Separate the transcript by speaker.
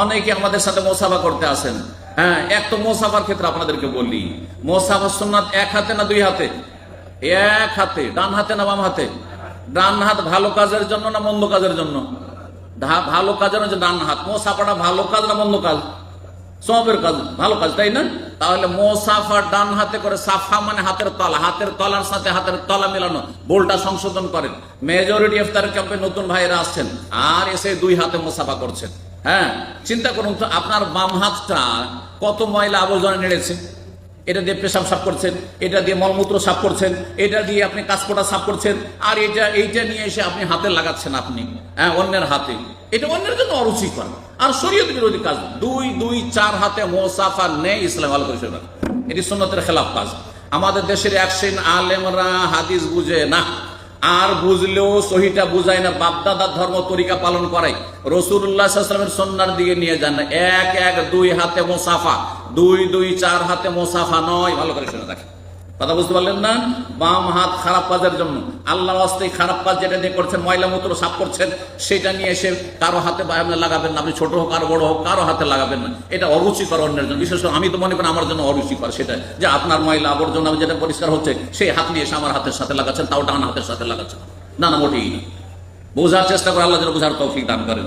Speaker 1: অনেকে আমাদের সাথে মোসাফা করতে আসেন। হ্যাঁ এক তো মোসাফার ক্ষেত্রে আপনাদেরকে বলি, মোসাফা সুন্নাত এক হাতে না দুই হাতে? এক হাতে, ডান হাতে না বাম হাতে? ডান হাত ভালো কাজের জন্য না মন্দ কাজের জন্য? ভালো কাজের হচ্ছে ডান হাত। মোসাফাটা ভালো কাজ না মন্দ কাজ? সবের কাজ, ভালো কাজ, তাই না? তাহলে মোসাফা ডান হাতে করে সাফা মানে হাতের তলা। হাতের তলার সাথে হাতের তলা মেলানো, বোলটা সংশোধন করেন। মেজরিটি ইফতার ক্যাম্পে নতুন ভাইরা আসছেন, আর এসে দুই হাতে মোসাফা করছেন। হ্যাঁ চিন্তা করুন তো, আপনার বাম হাতটা কত ময়লা আবর্জনা নেড়েছে? এটা দিয়ে পেশাব সাফ করছেন, এটা দিয়ে মলমূত্র সাফ করছেন, এটা দিয়ে আপনি কাঁচকোটা সাফ করছেন, আর এটা, এইটা নিয়ে এসে আপনি হাতে লাগাচ্ছেন আপনি হ্যাঁ অন্যের হাতে। এটা অন্যের জন্য অরুচিকর। আর শরীয়ত বিরোধী কাজ, দুই দুই, চার হাতে মোসাফা নেই ইসলাম আল এটি সুন্নতের খেলাফ কাজ। আমাদের দেশের একশিন আলেমরা হাদিস বুঝে না। আর বুঝলেও সহিটা বুঝায় না, বাপদাদার ধর্ম তরিকা পালন করাই রসুল্লাহামের সন্ন্যার দিকে নিয়ে যান এক এক, দুই হাতে মোসাফা। দুই দুই, চার হাতে মোসাফা নয়। ভালো করে শুনে দেখেন। কথা বুঝতে পারলেন না? বাম হাত খারাপ কাজের জন্য। আল্লাহ আস্তে খারাপ কাজ যেটা দিয়ে করছেন, ময়লা মূত্র সাফ করছেন, সেটা নিয়ে এসে কারও হাতে লাগাবেন না। আপনি ছোট হোক আর বড় হোক, কারও হাতে লাগাবেন না। এটা অরুচিকর অন্যের জন্য। বিশেষ আমি তো মনে করি আমার জন্য অরুচিকর সেটা। যে আপনার ময়লা আবর্জনা যেটা পরিষ্কার হচ্ছে, সেই হাত নিয়ে এসে আমার হাতের সাথে লাগাচ্ছেন, তাও ডান হাতের সাথে লাগাচ্ছেন। না না, মোটেই না। বোঝার চেষ্টা করে আল্লাহ যেন বোঝার তৌফিক দান করেন।